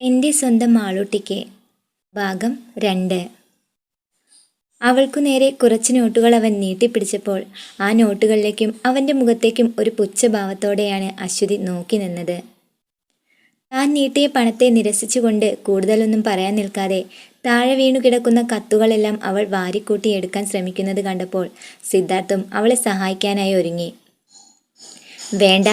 എന്റെ സ്വന്തം മാളൂട്ടിക്ക് ഭാഗം രണ്ട്. അവൾക്കു നേരെ കുറച്ച് നോട്ടുകൾ അവൻ നീട്ടിപ്പിടിച്ചപ്പോൾ ആ നോട്ടുകളിലേക്കും അവന്റെ മുഖത്തേക്കും ഒരു പുച്ഛഭാവത്തോടെയാണ് അശ്വതി നോക്കി നിന്നത്. താൻ നീട്ടിയ പണത്തെ നിരസിച്ചുകൊണ്ട് കൂടുതലൊന്നും പറയാൻ നിൽക്കാതെ താഴെ വീണു കിടക്കുന്ന കത്തുകളെല്ലാം അവൾ വാരിക്കൂട്ടി എടുക്കാൻ ശ്രമിക്കുന്നത് കണ്ടപ്പോൾ സിദ്ധാർത്ഥും അവളെ സഹായിക്കാനായി ഒരുങ്ങി. വേണ്ട.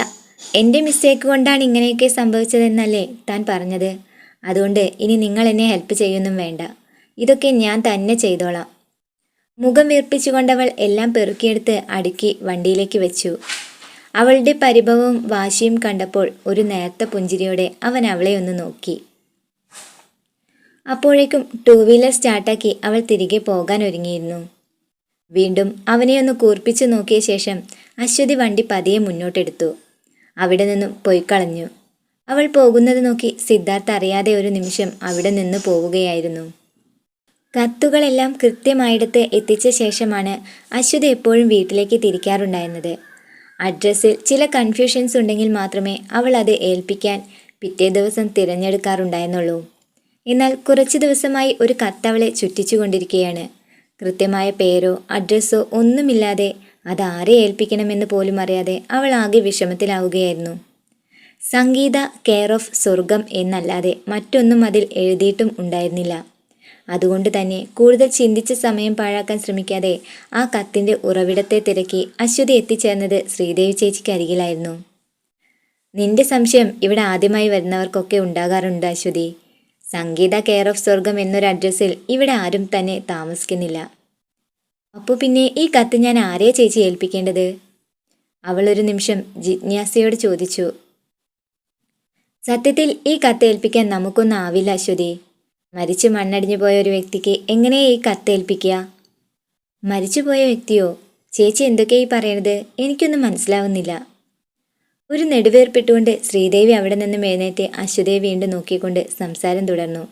എന്റെ മിസ്റ്റേക്ക് കൊണ്ടാണ് ഇങ്ങനെയൊക്കെ സംഭവിച്ചതെന്നല്ലേ താൻ പറഞ്ഞത്? അതുകൊണ്ട് ഇനി നിങ്ങൾ എന്നെ ഹെൽപ്പ് ചെയ്യൊന്നും വേണ്ട. ഇതൊക്കെ ഞാൻ തന്നെ ചെയ്തോളാം. മുഖം വീർപ്പിച്ചുകൊണ്ടവൾ എല്ലാം പെറുക്കിയെടുത്ത് അടുക്കി വണ്ടിയിലേക്ക് വെച്ചു. അവളുടെ പരിഭവവും വാശിയും കണ്ടപ്പോൾ ഒരു നേർത്ത പുഞ്ചിരിയോടെ അവൻ അവളെ ഒന്ന് നോക്കി. അപ്പോഴേക്കും ടൂ വീലർ സ്റ്റാർട്ടാക്കി അവൾ തിരികെ പോകാൻ ഒരുങ്ങിയിരുന്നു. വീണ്ടും അവനെ ഒന്ന് കൂർപ്പിച്ചു നോക്കിയ ശേഷം അശ്വതി വണ്ടി പതിയെ മുന്നോട്ടെടുത്തു. അവിടെ നിന്നും പോയിക്കളഞ്ഞു അവൾ പോകുന്നത് നോക്കി സിദ്ധാർത്ഥ അറിയാതെ ഒരു നിമിഷം അവിടെ നിന്ന് പോവുകയായിരുന്നു. കത്തുകളെല്ലാം കൃത്യമായിടത്ത് എത്തിച്ച ശേഷമാണ് അശ്വതി എപ്പോഴും വീട്ടിലേക്ക് തിരിക്കാറുണ്ടായിരുന്നത്. അഡ്രസ്സിൽ ചില കൺഫ്യൂഷൻസ് ഉണ്ടെങ്കിൽ മാത്രമേ അവൾ അത് ഏൽപ്പിക്കാൻ പിറ്റേ ദിവസം തിരഞ്ഞെടുക്കാറുണ്ടായിരുന്നുള്ളൂ. എന്നാൽ കുറച്ച് ദിവസമായി ഒരു കത്തവളെ ചുറ്റിച്ചുകൊണ്ടിരിക്കുകയാണ്. കൃത്യമായ പേരോ അഡ്രസ്സോ ഒന്നുമില്ലാതെ അതാരെ ഏൽപ്പിക്കണമെന്ന് പോലും അറിയാതെ അവൾ ആകെ വിഷമത്തിലാവുകയായിരുന്നു. സംഗീത കെയർ ഓഫ് സ്വർഗം എന്നല്ലാതെ മറ്റൊന്നും അതിൽ എഴുതിയിട്ടും ഉണ്ടായിരുന്നില്ല. അതുകൊണ്ട് തന്നെ കൂടുതൽ ചിന്തിച്ച സമയം പാഴാക്കാൻ ശ്രമിക്കാതെ ആ കത്തിന്റെ ഉറവിടത്തെ തിരക്കി അശ്വതി എത്തിച്ചേർന്നത് ശ്രീദേവി ചേച്ചിക്ക് അരികിലായിരുന്നു. നിന്റെ സംശയം ഇവിടെ ആദ്യമായി വരുന്നവർക്കൊക്കെ ഉണ്ടാകാറുണ്ട് അശ്വതി. സംഗീത കെയർ ഓഫ് സ്വർഗം എന്നൊരു അഡ്രസ്സിൽ ഇവിടെ ആരും തന്നെ താമസിക്കുന്നില്ല. അപ്പോൾ പിന്നെ ഈ കത്ത് ഞാൻ ആരെയാ ചേച്ചി ഏൽപ്പിക്കേണ്ടത്? അവളൊരു നിമിഷം ജിജ്ഞാസയോട് ചോദിച്ചു. സത്യത്തിൽ ഈ കത്ത് ഏൽപ്പിക്കാൻ നമുക്കൊന്നും ആവില്ല അശ്വതി മരിച്ചു മണ്ണടിഞ്ഞു പോയ ഒരു വ്യക്തിക്ക് എങ്ങനെ ഈ കത്ത് ഏൽപ്പിക്കുക? മരിച്ചുപോയ വ്യക്തിയോ? ചേച്ചി എന്തൊക്കെയായി പറയണത് എനിക്കൊന്നും മനസ്സിലാവുന്നില്ല. ഒരു നെടുവേർപ്പെട്ടുകൊണ്ട് ശ്രീദേവി അവിടെ നിന്ന് എഴുന്നേറ്റ് അശ്വതിയെ വീണ്ടും നോക്കിക്കൊണ്ട് സംസാരം തുടർന്നു.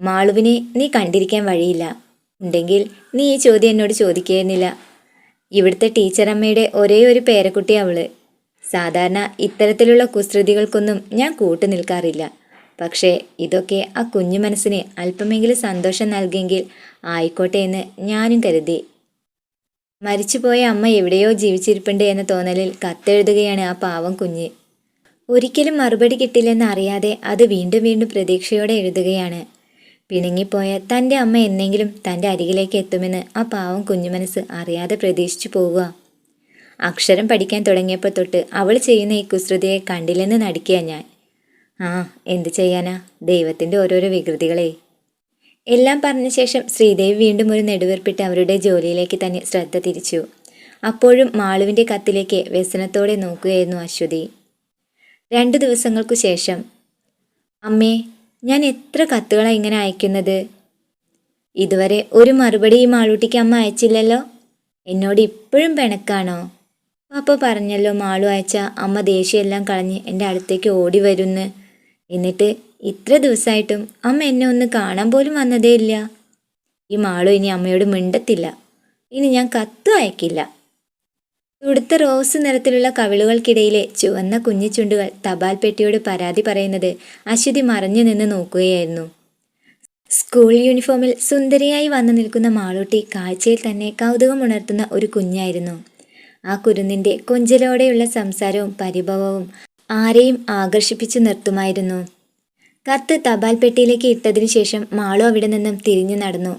മാളുവിനെ നീ കണ്ടിരിക്കാൻ വഴിയില്ല. ഉണ്ടെങ്കിൽ നീ ഈ ചോദ്യം എന്നോട് ചോദിക്കുകയെന്നില്ല ഇവിടുത്തെ ടീച്ചറമ്മയുടെ ഒരേ ഒരു പേരക്കുട്ടി അവൾ. സാധാരണ ഇത്തരത്തിലുള്ള കുസൃതികൾക്കൊന്നും ഞാൻ കൂട്ടു നിൽക്കാറില്ല. പക്ഷേ ഇതൊക്കെ ആ കുഞ്ഞു മനസ്സിന് അല്പമെങ്കിലും സന്തോഷം നൽകിയെങ്കിൽ ആയിക്കോട്ടെ എന്ന് ഞാനും കരുതി. മരിച്ചുപോയ അമ്മ എവിടെയോ ജീവിച്ചിരിപ്പുണ്ട് എന്ന തോന്നലിൽ കത്തെഴുതുകയാണ് ആ പാവം കുഞ്ഞ്. ഒരിക്കലും മറുപടി കിട്ടില്ലെന്ന് അറിയാതെ അത് വീണ്ടും വീണ്ടും പ്രതീക്ഷയോടെ എഴുതുകയാണ്. പിണങ്ങിപ്പോയ തന്റെ അമ്മ എന്നെങ്കിലും തന്റെ അരികിലേക്ക് എത്തുമെന്ന് ആ പാവം കുഞ്ഞു മനസ്സ് അറിയാതെ പ്രതീക്ഷിച്ചു പോവുക. അക്ഷരം പഠിക്കാൻ തുടങ്ങിയപ്പോൾ തൊട്ട് അവൾ ചെയ്യുന്ന ഈ കുസൃതിയെ കണ്ടില്ലെന്ന് നടിക്കുക ഞാൻ. ആ എന്ത് ചെയ്യാനാ? ദൈവത്തിന്റെ ഓരോരോ വികൃതികളെ. എല്ലാം പറഞ്ഞ ശേഷം ശ്രീദേവി വീണ്ടും ഒരു നെടുവേർപ്പിട്ട് അവരുടെ ജോലിയിലേക്ക് തന്നെ ശ്രദ്ധ തിരിച്ചു. അപ്പോഴും മാളുവിന്റെ കത്തിലേക്ക് വ്യസനത്തോടെ നോക്കുകയായിരുന്നു അശ്വതി. രണ്ടു ദിവസങ്ങൾക്കു ശേഷം അമ്മേ ഞാൻ എത്ര കത്തുകളാണ് ഇങ്ങനെ അയക്കുന്നത്? ഇതുവരെ ഒരു മറുപടി ഈ മാളൂട്ടിക്ക് അമ്മ അയച്ചില്ലല്ലോ? എന്നോട് ഇപ്പോഴും പിണക്കാണോ? പാപ്പ പറഞ്ഞല്ലോ മാളു അയച്ച അമ്മ ദേഷ്യമെല്ലാം കളഞ്ഞ് എന്റെ അടുത്തേക്ക് ഓടി വരുന്ന്. എന്നിട്ട് ഇത്ര ദിവസമായിട്ടും അമ്മ എന്നെ ഒന്ന് കാണാൻ പോലും വന്നതേ ഇല്ല. ഈ മാളു ഇനി അമ്മയോട് മിണ്ടത്തില്ല. ഇനി ഞാൻ കത്തും അയക്കില്ല. തുടുത്ത റോസ് നിറത്തിലുള്ള കവിളുകൾക്കിടയിലെ ചുവന്ന കുഞ്ഞു ചുണ്ടുകൾ തപാൽ പെട്ടിയോട് പരാതി പറയുന്നത് അശ്വതി മറഞ്ഞു നിന്ന് നോക്കുകയായിരുന്നു. സ്കൂൾ യൂണിഫോമിൽ സുന്ദരിയായി വന്നു നിൽക്കുന്ന മാളൂട്ടി കാഴ്ചയിൽ തന്നെ കൗതുകമുണർത്തുന്ന ഒരു കുഞ്ഞായിരുന്നു. ആ കുരുന്നിന്റെ കൊഞ്ചലോടെയുള്ള സംസാരവും പരിഭവവും ആരെയും ആകർഷിപ്പിച്ചു നിർത്തുമായിരുന്നു. കത്ത് തപാൽ പെട്ടിയിലേക്ക് ഇട്ടതിനു ശേഷം മാളു അവിടെ നിന്നും തിരിഞ്ഞു നടന്നു.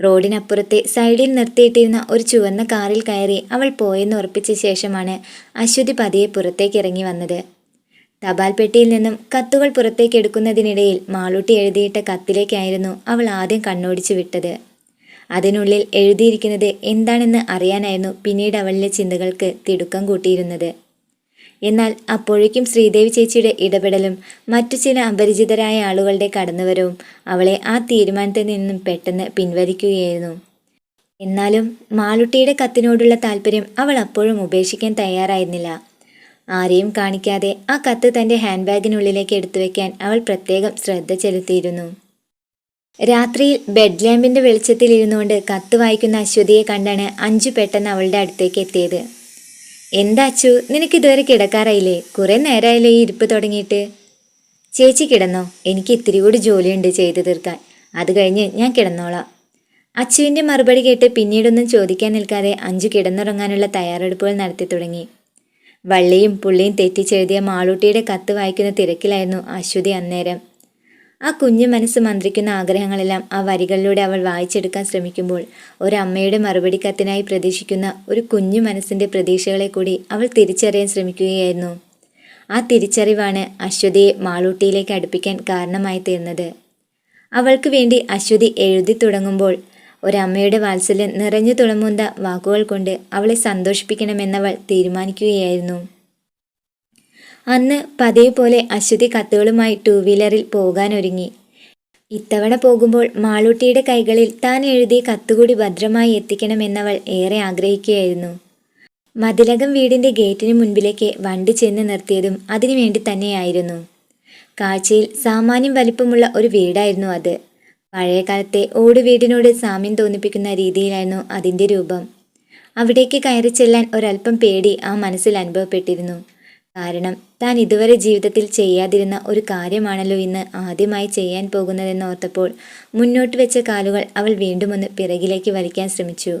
റോഡിനപ്പുറത്തെ സൈഡിൽ നിർത്തിയിട്ടിരുന്ന ഒരു ചുവന്ന കാറിൽ കയറി അവൾ പോയെന്ന് ഉറപ്പിച്ച ശേഷമാണ് അശ്വതി പതിയെ പുറത്തേക്ക് ഇറങ്ങി വന്നത്. തപാൽ പെട്ടിയിൽ നിന്നും കത്തുകൾ പുറത്തേക്കെടുക്കുന്നതിനിടയിൽ മാളൂട്ടി എഴുതിയിട്ട കത്തിലേക്കായിരുന്നു അവൾ ആദ്യം കണ്ണോടിച്ചു വിട്ടത്. അതിനുള്ളിൽ എഴുതിയിരിക്കുന്നത് എന്താണെന്ന് അറിയാനായിരുന്നു പിന്നീട് അവളിലെ ചിന്തകൾക്ക് തിടുക്കം കൂട്ടിയിരുന്നത്. എന്നാൽ അപ്പോഴേക്കും ശ്രീദേവി ചേച്ചിയുടെ ഇടപെടലും മറ്റു ചില അപരിചിതരായ ആളുകളുടെ കടന്നുവരവും അവളെ ആ തീരുമാനത്തിൽ നിന്നും പെട്ടെന്ന് പിൻവലിക്കുകയായിരുന്നു. എന്നാലും മാളുട്ടിയുടെ കത്തിനോടുള്ള താല്പര്യം അവൾ അപ്പോഴും ഉപേക്ഷിക്കാൻ തയ്യാറായിരുന്നില്ല. ആരെയും കാണിക്കാതെ ആ കത്ത് തന്റെ ഹാൻഡ് ബാഗിനുള്ളിലേക്ക് എടുത്തു വയ്ക്കാൻ അവൾ പ്രത്യേകം ശ്രദ്ധ ചെലുത്തിയിരുന്നു. രാത്രിയിൽ ബെഡ് ലാമ്പിന്റെ വെളിച്ചത്തിൽ ഇരുന്നുകൊണ്ട് കത്ത് വായിക്കുന്ന അശ്വതിയെ കണ്ടാണ് അഞ്ചു പെട്ടെന്ന് അവളുടെ അടുത്തേക്ക് എത്തിയത്. എന്താ അച്ചു? നിനക്ക് ഇതുവരെ കിടക്കാറായില്ലേ? കുറേ നേരമായില്ലേ ഈ ഇരിപ്പ് തുടങ്ങിയിട്ട്? ചേച്ചി കിടന്നോ. എനിക്ക് ഇത്തിരി കൂടി ജോലിയുണ്ട് ചെയ്തു തീർക്കാൻ. അത് കഴിഞ്ഞ് ഞാൻ കിടന്നോളാം. അച്ചുവിന്റെ മറുപടി കേട്ട് പിന്നീടൊന്നും ചോദിക്കാൻ നിൽക്കാതെ അഞ്ചു കിടന്നുറങ്ങാനുള്ള തയ്യാറെടുപ്പുകൾ നടത്തി തുടങ്ങി. വള്ളിയും പുള്ളിയും തെറ്റിച്ചെഴുതിയ മാളൂട്ടിയുടെ കത്ത് വായിക്കുന്ന തിരക്കിലായിരുന്നു അശ്വതി അന്നേരം. ആ കുഞ്ഞു മനസ്സ് മന്ത്രിക്കുന്ന ആഗ്രഹങ്ങളെല്ലാം ആ വരികളിലൂടെ അവൾ വായിച്ചെടുക്കാൻ ശ്രമിക്കുമ്പോൾ ഒരമ്മയുടെ മറുപടി കത്തിനായി പ്രതീക്ഷിക്കുന്ന ഒരു കുഞ്ഞു മനസ്സിന്റെ പ്രതീക്ഷകളെ കൂടി അവൾ തിരിച്ചറിയാൻ ശ്രമിക്കുകയായിരുന്നു. ആ തിരിച്ചറിവാണ് അശ്വതിയെ മാളൂട്ടിയിലേക്ക് അടുപ്പിക്കാൻ കാരണമായി തീർന്നത്. അവൾക്ക് വേണ്ടി അശ്വതി എഴുതി തുടങ്ങുമ്പോൾ ഒരമ്മയുടെ വാത്സല്യം നിറഞ്ഞു തുളമുന്ന വാക്കുകൾ കൊണ്ട് അവളെ സന്തോഷിപ്പിക്കണമെന്നവൾ തീരുമാനിക്കുകയായിരുന്നു. അന്ന് പതിവ് പോലെ അശ്വതി കത്തുകളുമായി ടൂ വീലറിൽ പോകാനൊരുങ്ങി. ഇത്തവണ പോകുമ്പോൾ മാളൂട്ടിയുടെ കൈകളിൽ താൻ എഴുതിയ കത്തുകൂടി ഭദ്രമായി എത്തിക്കണമെന്നവൾ ഏറെ ആഗ്രഹിക്കുകയായിരുന്നു. മതിലകം വീടിന്റെ ഗേറ്റിന് മുൻപിലേക്ക് വണ്ടി ചെന്ന് നിർത്തിയതും അതിനുവേണ്ടി തന്നെയായിരുന്നു. കാഴ്ചയിൽ സാമാന്യം വലിപ്പമുള്ള ഒരു വീടായിരുന്നു അത്. പഴയകാലത്തെ ഓട് വീടിനോട് സാമ്യം തോന്നിപ്പിക്കുന്ന രീതിയിലായിരുന്നു അതിന്റെ രൂപം. അവിടേക്ക് കയറി ചെല്ലാൻ ഒരല്പം പേടി ആ മനസ്സിൽ അനുഭവപ്പെട്ടിരുന്നു. കാരണം താൻ ഇതുവരെ ജീവിതത്തിൽ ചെയ്യാതിരുന്ന ഒരു കാര്യമാണല്ലോ ഇന്ന് ആദ്യമായി ചെയ്യാൻ പോകുന്നതെന്ന് ഓർത്തപ്പോൾ മുന്നോട്ട് വെച്ച കാലുകൾ അവൾ വീണ്ടും ഒന്ന് പിറകിലേക്ക് വലിക്കാൻ ശ്രമിച്ചു.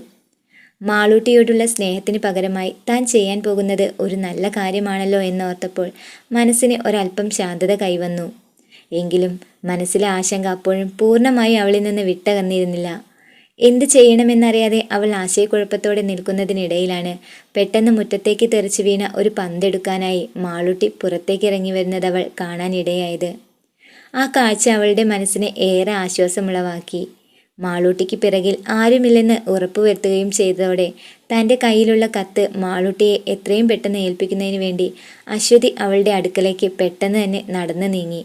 മാളൂട്ടിയോടുള്ള സ്നേഹത്തിന് പകരമായി താൻ ചെയ്യാൻ പോകുന്നത് ഒരു നല്ല കാര്യമാണല്ലോ എന്നോർത്തപ്പോൾ മനസ്സിന് ഒരല്പം ശാന്തത കൈവന്നു. എങ്കിലും മനസ്സിലെ ആശങ്ക അപ്പോഴും പൂർണമായി അവളിൽ നിന്ന് വിട്ടകന്നിരുന്നില്ല. എന്ത് ചെയ്യണമെന്നറിയാതെ അവൾ ആശയക്കുഴപ്പത്തോടെ നിൽക്കുന്നതിനിടയിലാണ് പെട്ടെന്ന് മുറ്റത്തേക്ക് തെറിച്ചു വീണ ഒരു പന്തെടുക്കാനായി മാളുട്ടി പുറത്തേക്ക് ഇറങ്ങി വരുന്നത് അവൾ കാണാനിടയായത്. ആ കാഴ്ച അവളുടെ മനസ്സിനെ ഏറെ ആശ്വാസമുളവാക്കി. മാളൂട്ടിക്ക് പിറകിൽ ആരുമില്ലെന്ന് ഉറപ്പുവരുത്തുകയും ചെയ്തതോടെ തന്റെ കയ്യിലുള്ള കത്ത് മാളൂട്ടിയെ എത്രയും പെട്ടെന്ന് ഏൽപ്പിക്കുന്നതിന് വേണ്ടി അശ്വതി അവളുടെ അടുക്കലേക്ക് പെട്ടെന്ന് തന്നെ നടന്നു നീങ്ങി.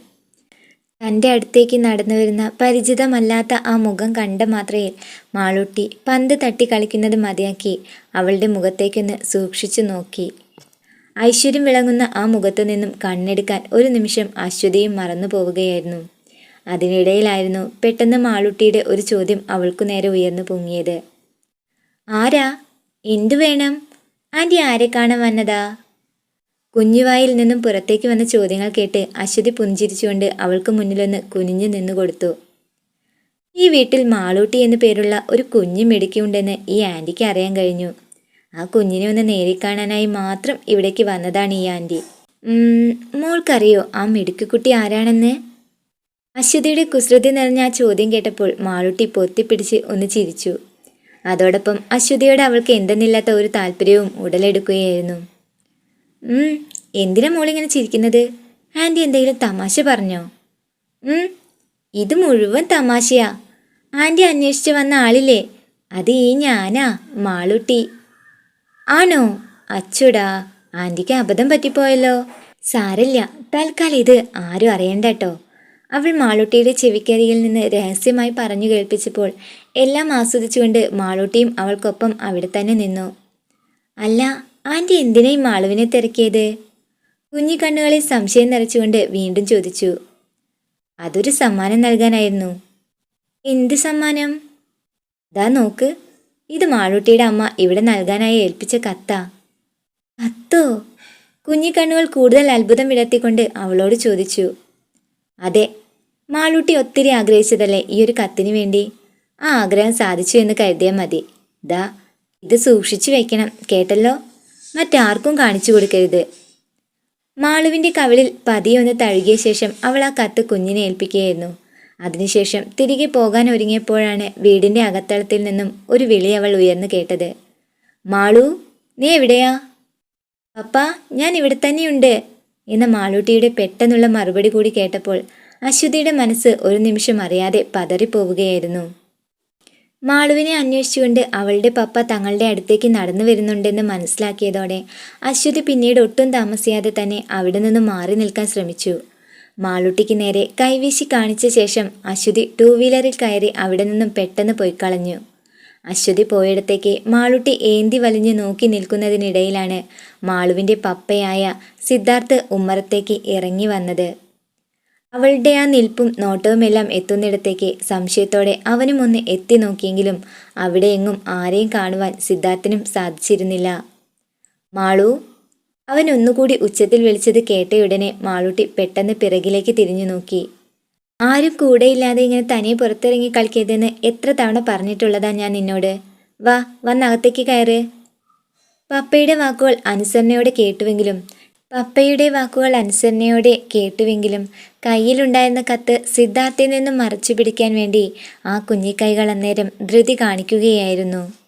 തന്റെ അടുത്തേക്ക് നടന്നു വരുന്ന പരിചിതമല്ലാത്ത ആ മുഖം കണ്ട മാത്രയിൽ മാളൂട്ടി പന്ത് തട്ടി കളിക്കുന്നത് മതിയാക്കി അവളുടെ മുഖത്തേക്കൊന്ന് സൂക്ഷിച്ചു നോക്കി. ഐശ്വര്യം വിളങ്ങുന്ന ആ മുഖത്തു നിന്നും കണ്ണെടുക്കാൻ ഒരു നിമിഷം അശ്വതിയും മറന്നു പോവുകയായിരുന്നു. അതിനിടയിലായിരുന്നു പെട്ടെന്ന് മാളൂട്ടിയുടെ ഒരു ചോദ്യം അവൾക്കു നേരെ ഉയർന്നു പൊങ്ങിയത്. ആരാ? എന്തു വേണം? ആന്റി ആരെ കാണാൻ വന്നതാ? കുഞ്ഞുവായിൽ നിന്നും പുറത്തേക്ക് വന്ന ചോദ്യങ്ങൾ കേട്ട് അശ്വതി പുഞ്ചിരിച്ചുകൊണ്ട് അവൾക്ക് മുന്നിലൊന്ന് കുനിഞ്ഞു നിന്നു കൊടുത്തു. ഈ വീട്ടിൽ മാളൂട്ടി എന്നു പേരുള്ള ഒരു കുഞ്ഞു മിടുക്കിയുണ്ടെന്ന് ഈ ആന്റിക്ക് അറിയാൻ കഴിഞ്ഞു. ആ കുഞ്ഞിനെ ഒന്ന് നേരി കാണാനായി മാത്രം ഇവിടേക്ക് വന്നതാണ് ഈ ആന്റി. മോൾക്കറിയോ ആ മിടുക്കുട്ടി ആരാണെന്ന്? അശ്വതിയുടെ കുസൃതി നിറഞ്ഞ ആ ചോദ്യം കേട്ടപ്പോൾ മാളൂട്ടി പൊത്തിപ്പിടിച്ച് ഒന്ന് ചിരിച്ചു. അതോടൊപ്പം അശ്വതിയോട് അവൾക്ക് എന്തെന്നില്ലാത്ത ഒരു താല്പര്യവും ഉടലെടുക്കുകയായിരുന്നു. എന്തിനാ മോളിങ്ങനെ ചിരിക്കുന്നത്? ആന്റി എന്തെങ്കിലും തമാശ പറഞ്ഞോ? ഇത് മുഴുവൻ തമാശയാ. ആന്റി അന്വേഷിച്ച് വന്ന ആളില്ലേ? അത് ഈ ഞാനാ മാളുട്ടി. ആണോ? അച്ചുടാ ആന്റിക്ക് അബദ്ധം പറ്റിപ്പോയല്ലോ. സാരല്ല തൽക്കാലം ഇത് ആരും അറിയണ്ട കേട്ടോ. അവൾ മാളൂട്ടിയുടെ ചെവിക്കരിയിൽ നിന്ന് രഹസ്യമായി പറഞ്ഞു കേൾപ്പിച്ചപ്പോൾ എല്ലാം ആസ്വദിച്ചുകൊണ്ട് മാളൂട്ടിയും അവൾക്കൊപ്പം അവിടെ തന്നെ നിന്നു. അല്ല ആന്റി എന്തിനാ ഈ മാളുവിനെ തിരക്കിയത്? കുഞ്ഞി കണ്ണുകളിൽ സംശയം നിറച്ചുകൊണ്ട് വീണ്ടും ചോദിച്ചു. അതൊരു സമ്മാനം നൽകാനായിരുന്നു. എന്ത് സമ്മാനം? ദാ നോക്ക്. ഇത് മാളൂട്ടിയുടെ അമ്മ ഇവിടെ നൽകാനായി ഏൽപ്പിച്ച കത്താ. കത്തോ? കുഞ്ഞിക്കണ്ണുകൾ കൂടുതൽ അത്ഭുതം വിടർത്തിക്കൊണ്ട് അവളോട് ചോദിച്ചു. അതെ മാളൂട്ടി ഒത്തിരി ആഗ്രഹിച്ചതല്ലേ ഈ ഒരു കത്തിന് വേണ്ടി? ആ ആഗ്രഹം സാധിച്ചു എന്ന് കരുതിയാൽ മതി. ദാ ഇത് സൂക്ഷിച്ചു വെക്കണം. കേട്ടല്ലോ? മറ്റാർക്കും കാണിച്ചു കൊടുക്കരുത്. മാളുവിന്റെ കവിളിൽ പതിയൊന്ന് തഴുകിയ ശേഷം അവൾ ആ കത്ത് കുഞ്ഞിനെ ഏൽപ്പിക്കുകയായിരുന്നു. അതിനുശേഷം തിരികെ പോകാൻ ഒരുങ്ങിയപ്പോഴാണ് വീടിന്റെ അകത്തളത്തിൽ നിന്നും ഒരു വിളി അവൾ ഉയർന്നു കേട്ടത്. മാളു നീ എവിടെയാ? പപ്പ ഞാൻ ഇവിടെ തന്നെയുണ്ട് എന്ന മാളൂട്ടിയുടെ പെട്ടെന്നുള്ള മറുപടി കൂടി കേട്ടപ്പോൾ അശ്വതിയുടെ മനസ്സ് ഒരു നിമിഷം അറിയാതെ പതറിപ്പോവുകയായിരുന്നു. മാളുവിനെ അന്വേഷിച്ചുകൊണ്ട് അവളുടെ പപ്പ തങ്ങളുടെ അടുത്തേക്ക് നടന്നു വരുന്നുണ്ടെന്ന് മനസ്സിലാക്കിയതോടെ അശ്വതി പിന്നീട് ഒട്ടും താമസിയാതെ തന്നെ അവിടെ നിന്ന് മാറി നിൽക്കാൻ ശ്രമിച്ചു. മാളുട്ടിക്ക് നേരെ കൈവീശി കാണിച്ച ശേഷം അശ്വതി ടൂ വീലറിൽ കയറി അവിടെ നിന്നും പെട്ടെന്ന് പോയി കളഞ്ഞു. അശ്വതി പോയിടത്തേക്ക് മാളുട്ടി ഏന്തി വലിഞ്ഞു നോക്കി നിൽക്കുന്നതിനിടയിലാണ് മാളുവിന്റെ പപ്പയായ സിദ്ധാർത്ഥ് ഉമ്മറത്തേക്ക് ഇറങ്ങി വന്നത്. അവളുടെ ആ നിൽപ്പും നോട്ടവുമെല്ലാം എത്തുന്നിടത്തേക്ക് സംശയത്തോടെ അവനും ഒന്ന് എത്തി നോക്കിയെങ്കിലും അവിടെ എങ്ങും ആരെയും കാണുവാൻ സിദ്ധാർത്ഥിനും സാധിച്ചിരുന്നില്ല. മാളു അവൻ ഒന്നുകൂടി ഉച്ചത്തിൽ വിളിച്ചത് കേട്ടയുടനെ മാളൂട്ടി പെട്ടെന്ന് പിറകിലേക്ക് തിരിഞ്ഞു നോക്കി. ആരും കൂടെയില്ലാതെ ഇങ്ങനെ തനിയെ പുറത്തിറങ്ങി കളിക്കരുതെന്ന് എത്ര തവണ പറഞ്ഞിട്ടുള്ളതാ ഞാൻ നിന്നോട്. വാ വന്നകത്തേക്ക് കയറ്. പപ്പയുടെ വാക്കുകൾ അനുസരണയോടെ കേട്ടുവെങ്കിലും പപ്പയുടെ വാക്കുകൾ അനുസരണയോടെ കേട്ടുവെങ്കിലും കയ്യിലുണ്ടായിരുന്ന കത്ത് സിദ്ധാർത്ഥിൽ നിന്നും മറച്ചു പിടിക്കാൻ വേണ്ടി ആ കുഞ്ഞിക്കൈകൾ അന്നേരം ധൃതി കാണിക്കുകയായിരുന്നു.